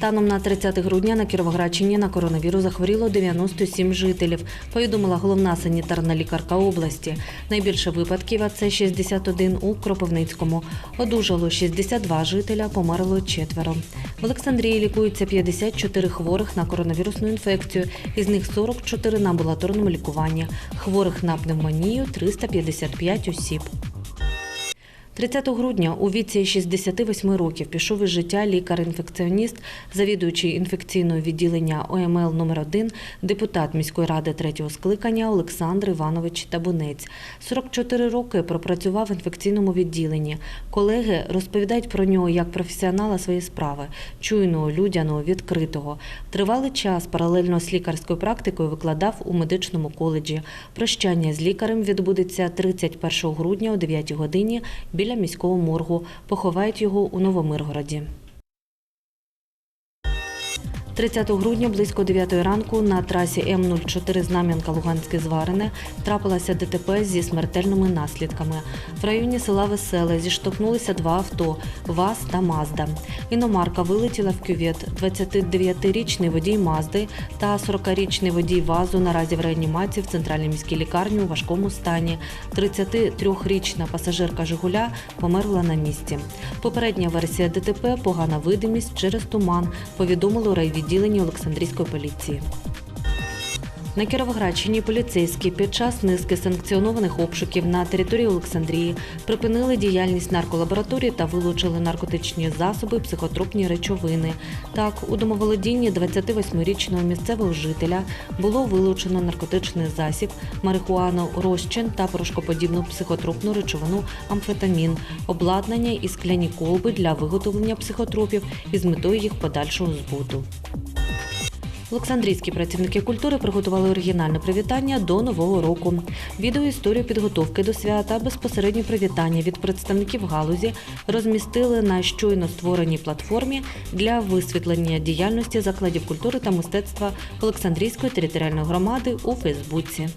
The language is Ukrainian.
Станом на 30 грудня на Кіровоградщині на коронавірус захворіло 97 жителів, повідомила головна санітарна лікарка області. Найбільше випадків, а це 61 у Кропивницькому. Одужало 62 жителя, померло четверо. В Олександрії лікуються 54 хворих на коронавірусну інфекцію, із них 44 на амбулаторному лікуванні. Хворих на пневмонію 355 осіб. 30 грудня у віці 68 років пішов із життя лікар-інфекціоніст, завідуючий інфекційного відділення ОМЛ номер 1 депутат міської ради третього скликання Олександр Іванович Табунець. 44 роки пропрацював в інфекційному відділенні. Колеги розповідають про нього як професіонала своєї справи, чуйного, людяного, відкритого. Тривалий час паралельно з лікарською практикою викладав у медичному коледжі. Прощання з лікарем відбудеться 31 грудня о 9 годині біля міського моргу. Поховають його у Новомиргороді. 30 грудня близько 9 ранку на трасі М04 Знам'янка Луганське Зварине трапилася ДТП зі смертельними наслідками. В районі села Веселе зіштовхнулися два авто ВАЗ та Мазда. Іномарка вилетіла в кювет. 29-річний водій Мазди та 40-річний водій ВАЗу наразі в реанімації в центральній міській лікарні у важкому стані. 33-річна пасажирка Жигуля померла на місці. Попередня версія ДТП погана видимість через туман, повідомили у райвідділенні Олександрійської поліції. На Кіровоградщині поліцейські під час низки санкціонованих обшуків на території Олександрії припинили діяльність нарколабораторії та вилучили наркотичні засоби, психотропні речовини. Так, у домоволодінні 28-річного місцевого жителя було вилучено наркотичний засіб, марихуану, розчин та порошкоподібну психотропну речовину амфетамін, обладнання і скляні колби для виготовлення психотропів із метою їх подальшого збуту. Олександрійські працівники культури приготували оригінальне привітання до нового року. Відео історію підготовки до свята, безпосередньо привітання від представників галузі розмістили на щойно створеній платформі для висвітлення діяльності закладів культури та мистецтва Олександрійської територіальної громади у Фейсбуці.